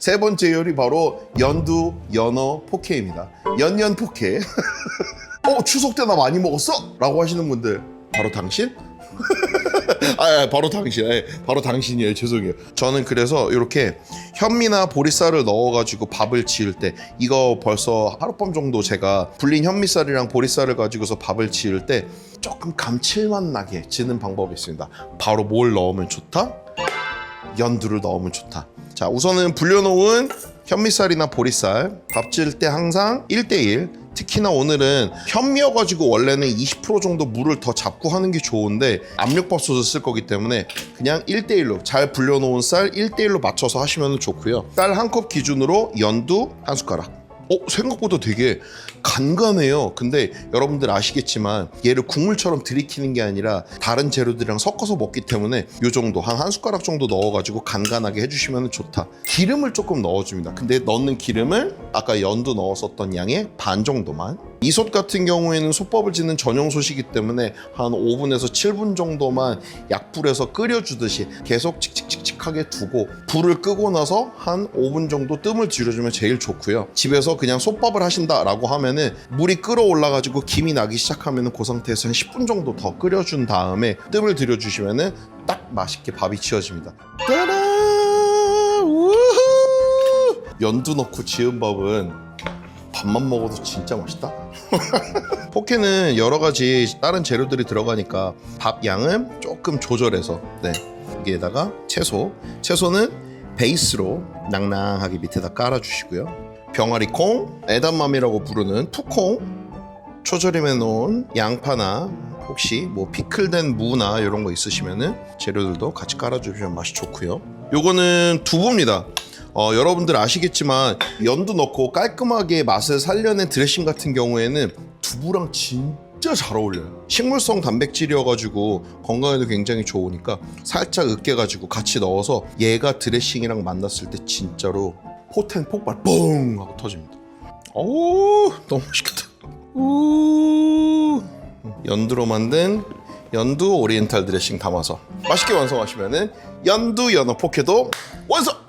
세 번째 요리 바로 연두 연어 포케입니다. 연연 포케. 어 추석 때 나 많이 먹었어? 라고 하시는 분들 바로 당신? 아, 아, 바로 당신, 예, 바로 당신이에요. 죄송해요. 저는 그래서 이렇게 현미나 보리쌀을 넣어가지고 밥을 지을 때 이거 벌써 하룻밤 정도 제가 불린 현미쌀이랑 보리쌀을 가지고서 밥을 지을 때 조금 감칠맛 나게 지는 방법이 있습니다. 바로 뭘 넣으면 좋다? 연두를 넣으면 좋다. 자, 우선은 불려놓은 현미쌀이나 보리쌀 밥 지을 때 항상 1대1 특히나 오늘은 현미여가지고 원래는 20% 정도 물을 더 잡고 하는 게 좋은데 압력밥솥을 쓸 거기 때문에 그냥 1대1로 잘 불려놓은 쌀 1대1로 맞춰서 하시면 좋고요. 쌀 한 컵 기준으로 연두 한 숟가락. 어, 생각보다 되게 간간해요. 근데 여러분들 아시겠지만 얘를 국물처럼 들이키는 게 아니라 다른 재료들이랑 섞어서 먹기 때문에 요 정도 한 한 숟가락 정도 넣어가지고 간간하게 해주시면 좋다. 기름을 조금 넣어줍니다. 근데 넣는 기름을 아까 연두 넣었었던 양의 반 정도만. 이솥 같은 경우에는 솥밥을 짓는 전용 솥이기 때문에 한 5분에서 7분 정도만 약불에서 끓여주듯이 계속 칙칙칙칙하게 두고 불을 끄고 나서 한 5분 정도 뜸을 들여주면 제일 좋고요. 집에서 그냥 솥밥을 하신다라고 하면은 물이 끓어올라 가지고 김이 나기 시작하면은 그 상태에서 한 10분 정도 더 끓여준 다음에 뜸을 들여주시면은 딱 맛있게 밥이 지어집니다. 따라 우후! 연두 넣고 지은 밥은 밥만 먹어도 진짜 맛있다. 포케는 여러 가지 다른 재료들이 들어가니까 밥 양은 조금 조절해서 네 여기에다가 채소. 채소는 베이스로 낭낭하게 밑에다 깔아주시고요. 병아리 콩 에단맘이라고 부르는 푸콩. 초절임해 놓은 양파나 혹시 뭐 피클된 무나 이런 거 있으시면은 재료들도 같이 깔아주시면 맛이 좋고요. 요거는 두부입니다 어, 여러분들 아시겠지만 연두 넣고 깔끔하게 맛을 살려낸 드레싱 같은 경우에는 두부랑 진짜 잘 어울려요. 식물성 단백질이어가지고 건강에도 굉장히 좋으니까 살짝 으깨가지고 같이 넣어서 얘가 드레싱이랑 만났을 때 진짜로 포텐 폭발 뻥 하고 터집니다. 오 너무 맛있겠다. 우 연두로 만든 연두 오리엔탈 드레싱 담아서 맛있게 완성하시면은 연두 연어 포케도 완성!